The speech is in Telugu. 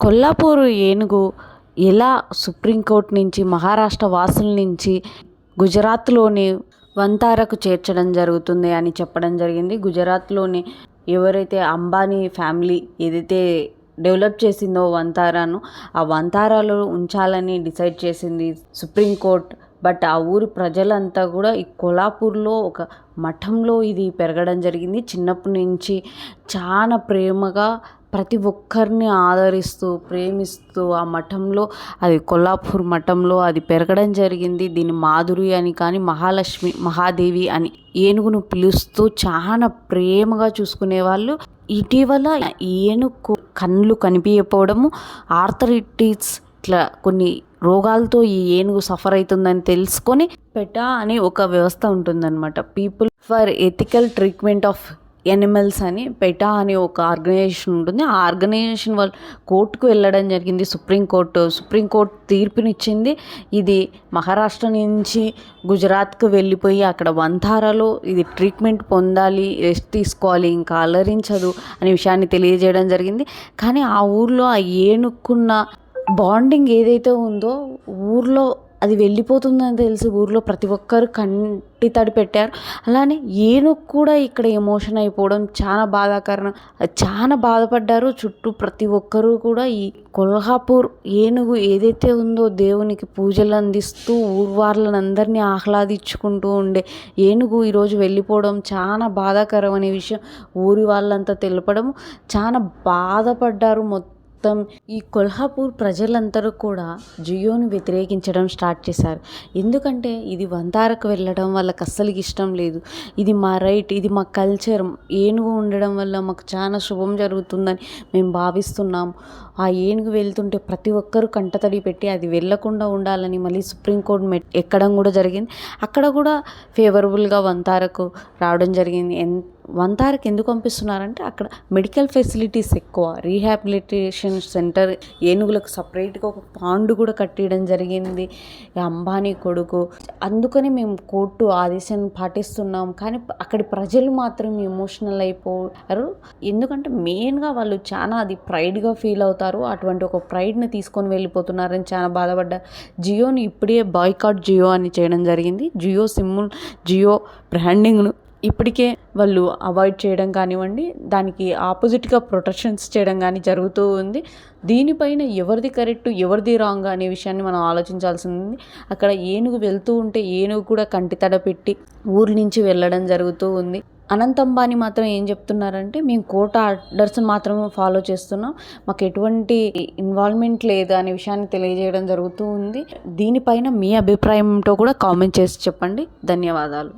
కొల్లాపూరు ఏనుగు ఎలా సుప్రీంకోర్టు నుంచి మహారాష్ట్ర వాసుల నుంచి గుజరాత్లోని వంతారకు చేర్చడం జరుగుతుంది అని చెప్పడం జరిగింది. గుజరాత్లోని ఎవరైతే అంబానీ ఫ్యామిలీ ఏదైతే డెవలప్ చేసిందో వంతారాను ఆ వంతారాలో ఉంచాలని డిసైడ్ చేసింది సుప్రీంకోర్టు. బట్ ఆ ఊరు ప్రజలంతా కూడా ఈ కొలాపూర్లో ఒక మఠంలో ఇది పెరగడం జరిగింది. చిన్నప్పటి నుంచి చాలా ప్రేమగా ప్రతి ఒక్కరిని ఆదరిస్తూ ప్రేమిస్తూ ఆ మఠంలో అది కొల్లాపూర్ మఠంలో అది పెరగడం జరిగింది. దీని మాధురి అని కానీ మహాలక్ష్మి మహాదేవి అని ఏనుగును పిలుస్తూ చాలా ప్రేమగా చూసుకునేవాళ్ళు. ఇటీవల ఏనుగు కళ్ళు కనిపించకపోవడము ఆర్థరైటిస్ ఇట్లా కొన్ని రోగాలతో ఈ ఏనుగు సఫర్ అవుతుందని తెలుసుకొని పెటా అనే ఒక వ్యవస్థ ఉంటుందన్నమాట. People for ethical treatment of animals అని పెటా అనే ఒక ఆర్గనైజేషన్ ఉంటుంది. ఆ ఆర్గనైజేషన్ వాళ్ళు కోర్టుకు వెళ్ళడం జరిగింది. సుప్రీంకోర్టు సుప్రీంకోర్టు తీర్పునిచ్చింది. ఇది మహారాష్ట్ర నుంచి గుజరాత్కు వెళ్ళిపోయి అక్కడ వంతారాలో ఇది ట్రీట్మెంట్ పొందాలి రెస్ట్ తీసుకోవాలి ఇంకా అలరించదు అనే విషయాన్ని తెలియజేయడం జరిగింది. కానీ ఆ ఊర్లో ఆ ఏనుక్కున్న బాండింగ్ ఏదైతే ఉందో ఊర్లో అది వెళ్ళిపోతుందని తెలిసి ఊర్లో ప్రతి ఒక్కరు కంటి తడి పెట్టారు. అలానే ఏనుగు కూడా ఇక్కడ ఎమోషన్ అయిపోవడం చాలా బాధాకరం. చాలా బాధపడ్డారు. చుట్టూ ప్రతి ఒక్కరూ కూడా ఈ కొల్హాపూర్ ఏనుగు ఏదైతే ఉందో దేవునికి పూజలు అందిస్తూ ఊరు అందరినీ ఆహ్లాదించుకుంటూ ఉండే ఏనుగు ఈరోజు వెళ్ళిపోవడం చాలా బాధాకరం అనే విషయం ఊరి వాళ్ళంతా తెలపడం చాలా బాధపడ్డారు మొత్తం మొత్తం ఈ కొల్హాపూర్ ప్రజలందరూ కూడా జియోని వ్యతిరేకించడం స్టార్ట్ చేశారు. ఎందుకంటే ఇది వంతారకు వెళ్ళడం వాళ్ళకి అస్సలు ఇష్టం లేదు. ఇది మా రైట్ ఇది మా కల్చర్. ఏనుగు ఉండడం వల్ల మాకు చాలా శుభం జరుగుతుందని మేము భావిస్తున్నాం. ఆ ఏనుగు వెళ్తుంటే ప్రతి ఒక్కరూ కంటతడి పెట్టి అది వెళ్ళకుండా ఉండాలని మళ్ళీ సుప్రీంకోర్టు మెట్ ఎక్కడం కూడా జరిగింది. అక్కడ కూడా ఫేవరబుల్గా వంతారకు రావడం జరిగింది. ఎంత వంతారకి ఎందుకు పంపిస్తున్నారంటే అక్కడ మెడికల్ ఫెసిలిటీస్ ఎక్కువ. రీహాబిలిటేషన్ సెంటర్ ఏనుగులకు సపరేట్గా ఒక పాండు కూడా కట్టేయడం జరిగింది. అంబానీ కొడుకు. అందుకని మేము కోర్టు ఆదేశాన్ని పాటిస్తున్నాం. కానీ అక్కడి ప్రజలు మాత్రం ఎమోషనల్ అయిపోయారు. ఎందుకంటే మెయిన్గా వాళ్ళు చాలా అది ప్రైడ్గా ఫీల్ అవుతారు. అటువంటి ఒక ప్రైడ్ని తీసుకొని వెళ్ళిపోతున్నారని చాలా బాధపడ్డారు జియోని ఇప్పుడే బాయ్కాట్ జియో అని చేయడం జరిగింది. జియో సిమ్ జియో బ్రాండింగ్ను ఇప్పటికే వాళ్ళు అవాయిడ్ చేయడం కానివ్వండి దానికి ఆపోజిట్గా ప్రొటెక్షన్స్ చేయడం కానీ జరుగుతూ ఉంది. దీనిపైన ఎవరిది కరెక్ట్ ఎవరిది రాంగ్ అనే విషయాన్ని మనం ఆలోచించాల్సి ఉంది అక్కడ ఏనుగు వెళ్తూ ఉంటే ఏనుగు కూడా కంటి తడ పెట్టి ఊరి నుంచి వెళ్ళడం జరుగుతూ ఉంది. అనంత్ అంబానీ మాత్రం ఏం చెప్తున్నారంటే మేము కోర్టు ఆర్డర్స్ మాత్రం ఫాలో చేస్తున్నాం. మాకు ఎటువంటి ఇన్వాల్వ్మెంట్ లేదు అనే విషయాన్ని తెలియజేయడం జరుగుతూ ఉంది. దీనిపైన మీ అభిప్రాయం ఏంటో కూడా కామెంట్ చేసి చెప్పండి. ధన్యవాదాలు.